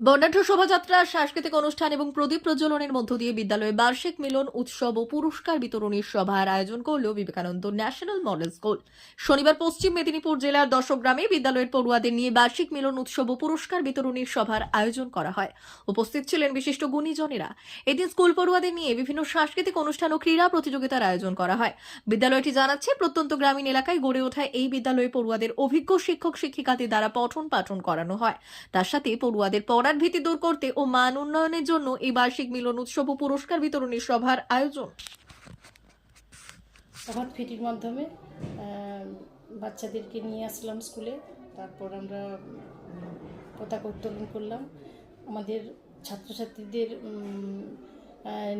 বর্ণাঢ্য শোভাযাত্রা, সাংস্কৃতিক অনুষ্ঠান এবং প্রদীপ প্রজ্বলনের মধ্য দিয়ে বিদ্যালয়ে বার্ষিক মিলন, উৎসব ও পুরস্কার বিতরণী সভার আয়োজন করল বিবেকানন্দ ন্যাশনাল মডেল স্কুল। শনিবার পশ্চিম মেদিনীপুর জেলার দশগ্রামে বিদ্যালয়ের পড়ুয়াদের নিয়ে বার্ষিক মিলন, উৎসব ও পুরস্কার বিতরণীর সভার আয়োজন করা হয়। উপস্থিত ছিলেন বিশিষ্ট গুণীজনেরা। এদিন স্কুল পড়ুয়াদের নিয়ে বিভিন্ন সাংস্কৃতিক অনুষ্ঠান ও ক্রীড়া প্রতিযোগিতার আয়োজন করা হয়। বিদ্যালয়টি জানাচ্ছে, প্রত্যন্ত গ্রামীণ এলাকায় গড়ে ওঠা এই বিদ্যালয়ে পড়ুয়াদের অভিজ্ঞ শিক্ষক শিক্ষিকাদের দ্বারা পঠন পাঠন করানো হয়। তার সাথে পড়ুয়াদের পড়ার ভীতি দূর করতে ও মান উন্নয়নের জন্য এই বার্ষিক মিলন উৎসব ও পুরস্কার বিতরণী সভার আয়োজন। প্রভাত ফিটির মাধ্যমে বাচ্চাদেরকে নিয়ে আসলাম স্কুলে। তারপর আমরা পতাকা উত্তোলন করলাম। আমাদের ছাত্রছাত্রীদের আহ,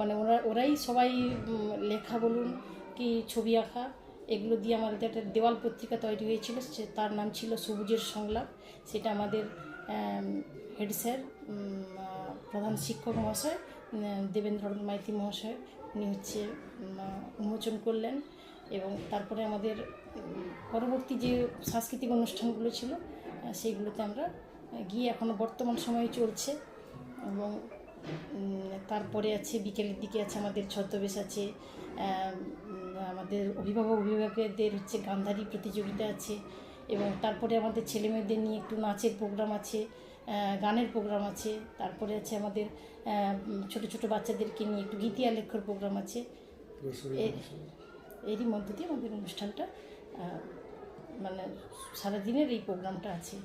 মানে ওরা ওরাই সবাই লেখা বলুন কি ছবি আঁকা এগুলো দিয়ে আমাদের একটা দেওয়াল পত্রিকা তৈরি হয়েছিল। তার নাম ছিল সবুজের সংলাপ। সেটা আমাদের হেড স্যার প্রধান শিক্ষক মহাশয় উম, দেবেন্দ্রনাথ মাইতি মহাশয় উনি হচ্ছে উন্মোচন করলেন এবং তারপরে আমাদের পরবর্তী যে সাংস্কৃতিক অনুষ্ঠানগুলো ছিল সেইগুলোতে আমরা গিয়ে এখনও বর্তমান সময়ে চলছে এবং তারপরে আছে বিকেলের দিকে আছে আমাদের ছদ্মবেশ আছে আমাদের অভিভাবক অভিভাবকদের হচ্ছে গান্ধারী প্রতিযোগিতা আছে এবং তারপরে আমাদের ছেলেমেয়েদের নিয়ে একটু নাচের প্রোগ্রাম আছে গানের প্রোগ্রাম আছে তারপরে আছে আমাদের ছোট ছোট বাচ্চাদেরকে নিয়ে একটু গীতিয়া লেখার প্রোগ্রাম আছে। এরই মধ্য দিয়ে আমাদের অনুষ্ঠানটা মানে সারাদিনের এই প্রোগ্রামটা আছে।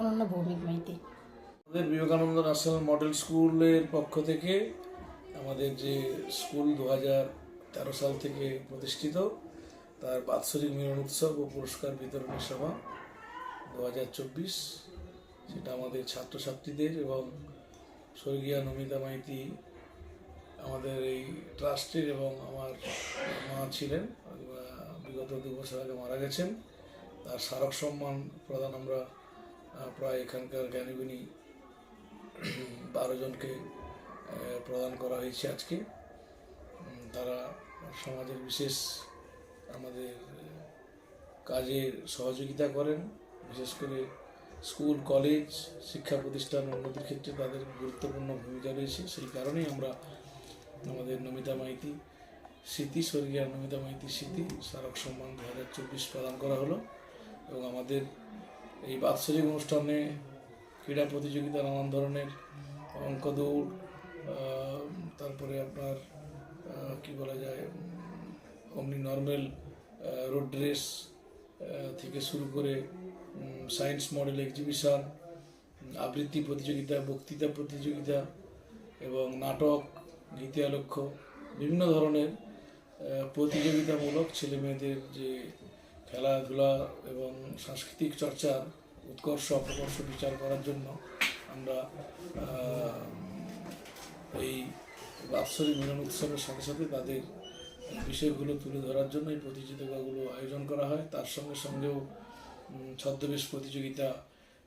অনন্য ভৌমিক মাইতি। আমাদের বিবেকানন্দ ন্যাশনাল মডেল স্কুলের পক্ষ থেকে আমাদের যে স্কুল দু হাজার তেরো সাল থেকে প্রতিষ্ঠিত তার বাৎসরিক মিলন উৎসব ও পুরস্কার বিতরণী সভা দু হাজার চব্বিশ। সেটা আমাদের ছাত্রছাত্রীদের এবং স্বর্গীয় নমিতা মাইতি আমাদের এই ট্রাস্টের এবং আমার মা ছিলেন। বিগত দু বছর আগে মারা গেছেন। তার স্মারক সম্মান প্রদান আমরা প্রায় এখানকার জ্ঞানীগুণী বারো জনকে প্রদান করা হয়েছে আজকে। তারা সমাজের বিশেষ আমাদের কাজে সহযোগিতা করেন। বিশেষ করে স্কুল, কলেজ, শিক্ষা প্রতিষ্ঠান উন্নতির ক্ষেত্রে তাদের গুরুত্বপূর্ণ ভূমিকা রয়েছে। সেই কারণেই আমরা আমাদের নমিতা মাইতি স্মৃতি, স্বর্গীয় নমিতা মাইতি স্মৃতি, স্মারক সম্মান দু হাজার চব্বিশ প্রদান করা হলো। এবং আমাদের এই বাৎসরিক অনুষ্ঠানে ক্রীড়া প্রতিযোগিতা নানান ধরনের অঙ্ক দৌড় তারপরে আপনার কি বলা যায় অমনি নর্মাল রোড রেস থেকে শুরু করে সায়েন্স মডেল এক্সিবিশন আবৃত্তি প্রতিযোগিতা, বক্তৃতা প্রতিযোগিতা এবং নাটক গীতিয়া লক্ষ্য বিভিন্ন ধরনের প্রতিযোগিতামূলক ছেলে মেয়েদের যে খেলাধুলা এবং সাংস্কৃতিক চর্চার উৎকর্ষ, অপকর্ষ বিচার করার জন্য আমরা এই বাৎসরিক মিলন উৎসবের সাথে সাথে তাদের বিষয়গুলো তুলে ধরার জন্য এই প্রতিযোগিতাগুলো আয়োজন করা হয়। তার সঙ্গে সঙ্গেও ছদ্মবেশ প্রতিযোগিতা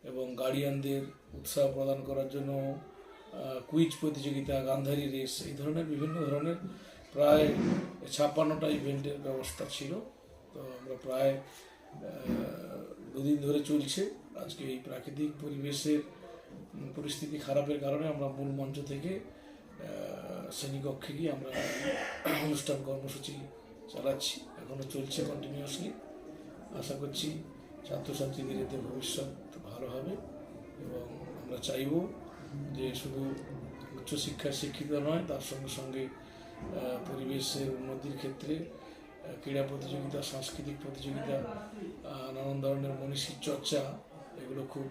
এবং গার্ডিয়ানদের উৎসাহ প্রদান করার জন্য কুইজ প্রতিযোগিতা, গান্ধারী রেস এই ধরনের বিভিন্ন ধরনের প্রায় ছাপ্পান্নটা ইভেন্টের ব্যবস্থা ছিল। তো আমরা প্রায় দুদিন ধরে চলছে। আজকে এই প্রাকৃতিক পরিবেশের পরিস্থিতি খারাপের কারণে আমরা মূল মঞ্চ থেকে শ্রেণীকক্ষে গিয়ে আমরা অনুষ্ঠান কর্মসূচি চালাচ্ছি। এখনও চলছে কন্টিনিউয়াসলি আশা করছি ছাত্রছাত্রীদের এতে ভবিষ্যৎ ভালো হবে এবং আমরা চাইব যে শুধু উচ্চশিক্ষায় শিক্ষিত নয়, তার সঙ্গে সঙ্গে পরিবেশের উন্নতির ক্ষেত্রে ক্রীড়া প্রতিযোগিতা, সাংস্কৃতিক প্রতিযোগিতা নানান ধরনের মনীষীর চর্চা, এগুলো খুব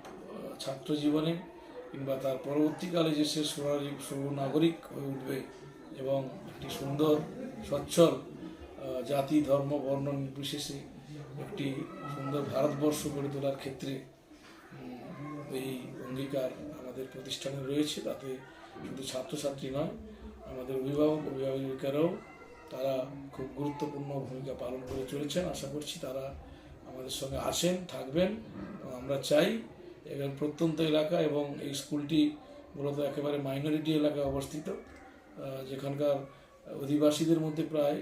ছাত্র জীবনে কিংবা তার পরবর্তীকালে যে সে সুনাগরিক সুনাগরিক হয়ে উঠবে এবং একটি সুন্দর, সচ্ছল জাতি, ধর্ম, বর্ণ নির্বিশেষে একটি সুন্দর ভারতবর্ষ গড়ে তোলার ক্ষেত্রে এই অঙ্গীকার আমাদের প্রতিষ্ঠানে রয়েছে। তাতে শুধু ছাত্রছাত্রী নয়, আমাদের অভিভাবক, অভিভাবিকারাও তারা খুব গুরুত্বপূর্ণ ভূমিকা পালন করে চলেছেন। আশা করছি তারা আমাদের সঙ্গে আছেন থাকবেন আমরা চাই এবং প্রত্যন্ত এলাকা এবং এই স্কুলটি মূলত একেবারে মাইনরিটি এলাকায় অবস্থিত যেখানকার অধিবাসীদের মধ্যে প্রায়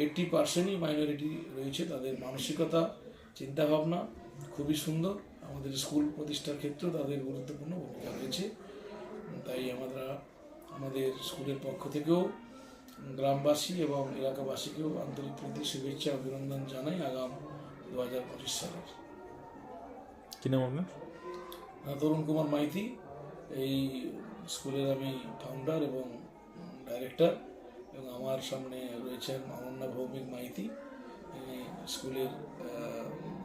এইটটি পার্সেন্টই মাইনরিটি রয়েছে। তাদের মানসিকতা, চিন্তাভাবনা খুবই সুন্দর। আমাদের স্কুল প্রতিষ্ঠার ক্ষেত্রে তাদের গুরুত্বপূর্ণ ভূমিকা রয়েছে। তাই আমরা আমাদের স্কুলের পক্ষ থেকেও গ্রামবাসী এবং এলাকাবাসীকেও আন্তরিক প্রীতি, শুভেচ্ছা, অভিনন্দন জানাই আগাম দু হাজার পঁচিশ সালের। কি নাম আপনার? তরুণ কুমার মাইতি। এই স্কুলের আমি ফাউন্ডার এবং ডাইরেক্টর এবং আমার সামনে রয়েছেন অনন্যা ভৌমিক মাইতি। স্কুলের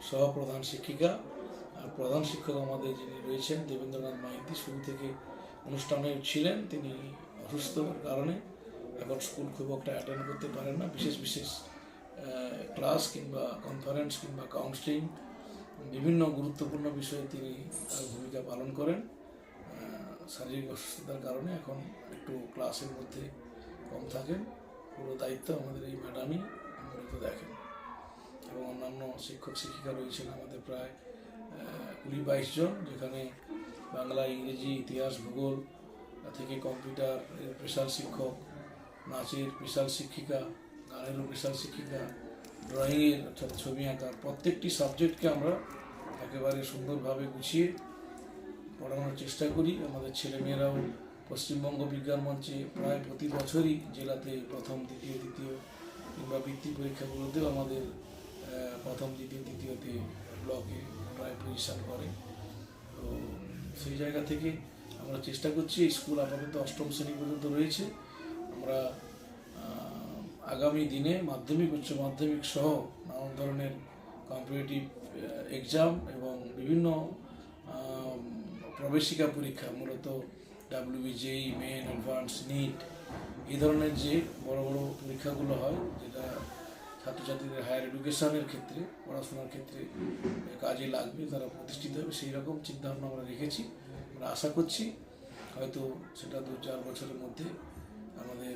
সহপ্রধান শিক্ষিকা। আর প্রধান শিক্ষক আমাদের যিনি রয়েছেন, দেবেন্দ্রনাথ মাইতি, শুরু থেকে অনুষ্ঠানে ছিলেন। তিনি অসুস্থতার কারণে এখন স্কুল খুব একটা অ্যাটেন্ড করতে পারেন না। বিশেষ বিশেষ ক্লাস কিংবা কনফারেন্স কিংবা কাউন্সিলিং বিভিন্ন গুরুত্বপূর্ণ বিষয়ে তিনি ভূমিকা পালন করেন। শারীরিক অসুস্থতার কারণে এখন একটু ক্লাসের মধ্যে কম থাকেন। পুরো দায়িত্ব আমাদের এই ম্যাডামই মূলত দেখেন। এবং অন্যান্য শিক্ষক, শিক্ষিকা রয়েছেন আমাদের প্রায় কুড়ি বাইশ জন, যেখানে বাংলা, ইংরেজি, ইতিহাস, ভূগোল থেকে কম্পিউটার স্পেশাল শিক্ষক, নাচের স্পেশাল শিক্ষিকা, গানেরও স্পেশাল শিক্ষিকা ড্রয়িংয়ের অর্থাৎ ছবি আঁকার প্রত্যেকটি সাবজেক্টকে আমরা একেবারে সুন্দরভাবে গুছিয়ে পড়ানোর চেষ্টা করি। আমাদের ছেলেমেয়েরাও পশ্চিমবঙ্গ বিজ্ঞান মঞ্চে প্রায় প্রতি বছরই জেলাতে প্রথম, দ্বিতীয়, তৃতীয় কিংবা বৃত্তি পরীক্ষাগুলোতেও আমাদের প্রথম, দ্বিতীয়, তৃতীয়তে ব্লকে প্রায় পজিশন করে। তো সেই জায়গা থেকে আমরা চেষ্টা করছি স্কুল আপাতত অষ্টম শ্রেণি পর্যন্ত রয়েছে। আমরা আগামী দিনে মাধ্যমিক, উচ্চ মাধ্যমিক সহ নানান ধরনের কম্পিটিটিভ এক্সাম এবং বিভিন্ন প্রবেশিকা পরীক্ষা, মূলত ডাব্লিউবিজেই মেন অ্যাডভান্স নিট এই ধরনের যে বড় বড় পরীক্ষাগুলো হয়, যেটা ছাত্রছাত্রীদের হায়ার এডুকেশনের ক্ষেত্রে, পড়াশোনার ক্ষেত্রে কাজে লাগবে, তারা প্রতিষ্ঠিত হবে, সেই রকম চিন্তাভাবনা আমরা রেখেছি, আমরা আশা করছি। হয়তো সেটা দু চার বছরের মধ্যে আমাদের